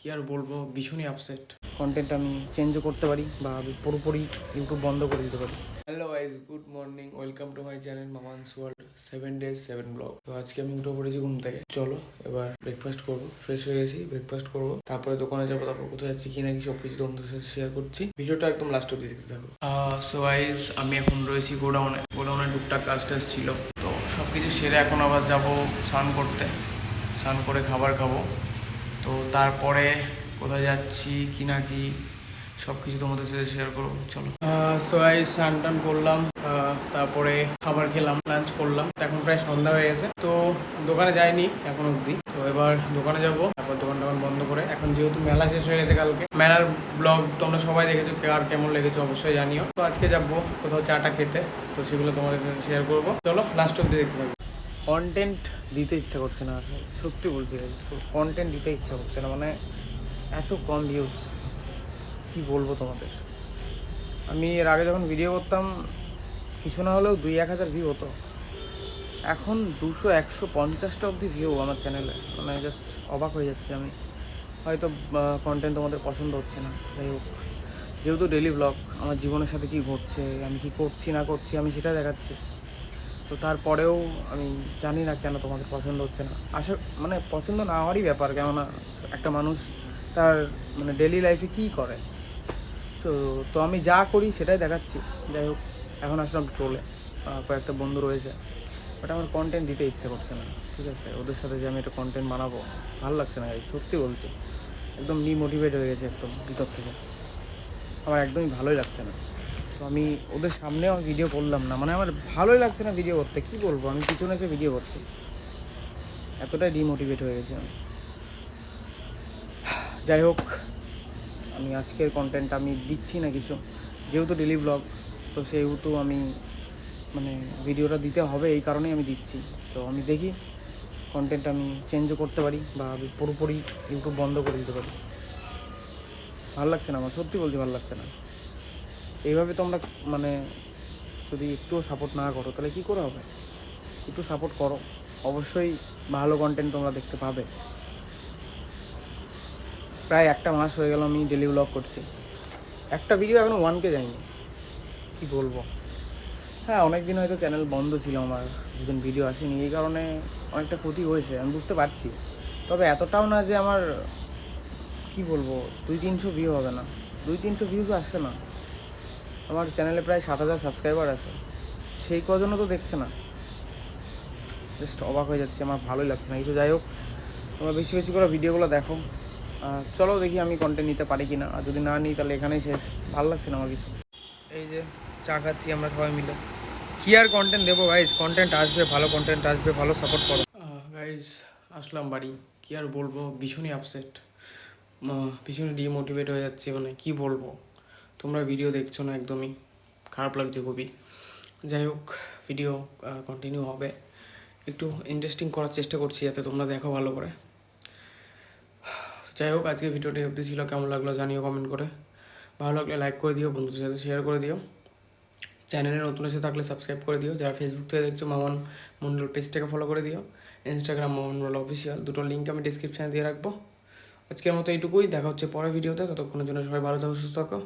কি আর বলব ভীষণই আপসেট কন্টেন্ট আমি চেঞ্জও করতে পারি বা আমি পুরোপুরি ইউটিউব বন্ধ করে দিতে পারি। Hello guys good morning welcome to my channel Maman's world seven days seven vlog তো আজকে আমি উঠে পড়েছি ঘুম থেকে। চলো এবার ব্রেকফাস্ট করব ফ্রেশ হয়ে গেছি ব্রেকফাস্ট করব। তারপরে দোকানে যাব তারপর কোথায় যাচ্ছি কি না কি সব কিছু তোমাদের সাথে শেয়ার করছি। ভিডিওটা একদম লাস্ট অব্দি দেখতে থাকো। সো গাইজ আমি এখন রয়েছি গোডাউনে। গোডাউনে টুকটাক কাজ টাজ ছিল। তো সব কিছু সেরে এখন আবার যাব স্নান করতে। স্নান করে খাবার খাব। তো তারপরে কোথায় যাচ্ছি, কি না কি সব কিছু তোমাদের সাথে শেয়ার করব। চলো। সো আই স্নান টান করলাম তারপরে খাবার খেলাম লাঞ্চ করলাম। এখন প্রায় সন্ধ্যা হয়ে গেছে। তো দোকানে যাইনি এখন অবধি। তো এবার দোকানে যাব, তারপর দোকান টোকান বন্ধ করে। এখন যেহেতু মেলা শেষ হয়ে গেছে কালকে, মেলার ব্লগ তোমরা সবাই দেখেছ, কে আর কেমন লেগেছে অবশ্যই জানিও। তো আজকে যাব কোথাও চাটা খেতে, তো সেগুলো তোমাদের সাথে শেয়ার করব। চলো লাস্ট অব্দি দেখতে থাকব কন্টেন্ট দিতে ইচ্ছা করছে না। সত্যি বলছি কন্টেন্ট দিতে ইচ্ছা করছে না। মানে এত কম ভিউজ কি বলব তোমাদের? আমি এর আগে যখন ভিডিও করতাম, কিছু না হলেও দুই এক হাজার ভিউ হতো। এখন দুশো একশো পঞ্চাশটা অবধি ভিউ আমার চ্যানেলে মানে জাস্ট অবাক হয়ে যাচ্ছি আমি। হয়তো কন্টেন্ট তোমাদের পছন্দ হচ্ছে না। যাই হোক, যেহেতু ডেলি ব্লগ আমার জীবনের সাথে কি ঘটছে, আমি কি করছি, না করছি, আমি সেটা দেখাচ্ছি। তো তারপরেও আমি জানি না কেন তোমাদের পছন্দ হচ্ছে না। আসলে মানে পছন্দ না হওয়ারই ব্যাপার, কেননা একটা মানুষ তার মানে ডেলি লাইফে কী করে? তো তো আমি যা করি সেটাই দেখাচ্ছি। যাই হোক, এখন আসলাম ট্রোলে। কয়েকটা বন্ধু রয়েছে। বাট আমার কন্টেন্ট দিতে ইচ্ছে করছে না, ঠিক আছে? ওদের সাথে যে আমি একটা কন্টেন্ট বানাবো, ভালো লাগছে না ভাই সত্যি বলছি। একদম ডিমোটিভেট হয়ে গেছে একদম ভিতর থেকে। আমার একদমই ভালোই লাগছে না। তো আমি ওদের সামনেও ভিডিও করলাম না। মানে আমার ভালোই লাগছে না ভিডিও করতে। কি বলব? আমি পিছনে এসে ভিডিও করছি। এতটাই ডিমোটিভেট হয়ে গেছি আমি। যাই হোক, আমি আজকের কন্টেন্ট আমি দিচ্ছি না কিছু। যেহেতু ডেলি ব্লগ তো সেহেতু আমি মানে ভিডিওটা দিতে হবে, এই কারণেই আমি দিচ্ছি। তো আমি দেখি কন্টেন্ট আমি চেঞ্জও করতে পারি বা আমি পুরোপুরি ইউটিউব বন্ধ করে দিতে পারি। ভালো লাগছে না আমার? সত্যি বলছি, ভালো লাগছে না। এইভাবে তোমরা মানে যদি একটুও সাপোর্ট না করো, তাহলে কী করে হবে? একটু সাপোর্ট করো। অবশ্যই ভালো কন্টেন্ট তোমরা দেখতে পাবে। প্রায় একটা মাস হয়ে গেল আমি ডেলি ব্লগ করছি। একটা ভিডিও এখনও ওয়ানকে যায়নি। কি বলব? হ্যাঁ অনেক দিন হয়তো চ্যানেল বন্ধ ছিল আমার। যেদিন ভিডিও আসেনি। এই কারণে অনেকটা ক্ষতি হয়েছে। আমি বুঝতে পারছি। তবে এতটাও না যে আমার, কি বলব, দুই তিনশো ভিউ হবে না। দুই তিনশো ভিউজ আসছে না। আমার চ্যানেলে প্রায় সাত হাজার সাবস্ক্রাইবার আছে। সেই কজনও তো দেখছে না। জাস্ট অবাক হয়ে যাচ্ছে, আমার ভালোই লাগছে না। কিছু যাই হোক, তোমরা বেশি বেশি করে ভিডিওগুলো দেখো। চলো দেখি আমি কন্টেন্ট নিতে পারি কি না আর যদি না নিই, তাহলে এখানেই শেষ। ভালো লাগছে না আমার কিছু? এই যে, চা খাচ্ছি আমরা সবাই মিলে। কি আর কন্টেন্ট দেবো গাইজ কন্টেন্ট আসবে, ভালো কন্টেন্ট আসবে, ভালো সাপোর্ট করো। গাইজ আসলাম বাড়ি। কি আর বলব? ভীষণই আপসেট ভীষণই ডিমোটিভেট হয়ে যাচ্ছে মানে কি বলব? তোমরা ভিডিও দেখছ না একদমই। খারাপ লাগছে খুবই। যাই হোক ভিডিও কন্টিনিউ হবে। একটু ইন্টারেস্টিং করার চেষ্টা করছি যাতে তোমরা দেখো ভালো করে। যাই হোক, আজকে ভিডিওটি অবধি ছিল। কেমন লাগল জানিও কমেন্ট করে। ভালো লাগলে লাইক করে দিও, বন্ধুদের সাথে শেয়ার করে দিও। চ্যানেলে নতুন এসে থাকলে সাবস্ক্রাইব করে দিও। যারা ফেসবুক থেকে দেখছ, মামন মন্ডল পেজটাকে ফলো করে দিও। ইনস্টাগ্রাম মামন মন্ডল অফিসিয়াল দুটো লিঙ্ক আমি ডিসক্রিপশানে দিয়ে রাখব। আজকের মতো এইটুকুই। দেখা হচ্ছে পরের ভিডিওতে ততক্ষণের জন্য সবাই ভালো থাকো, সুস্থ থাকো।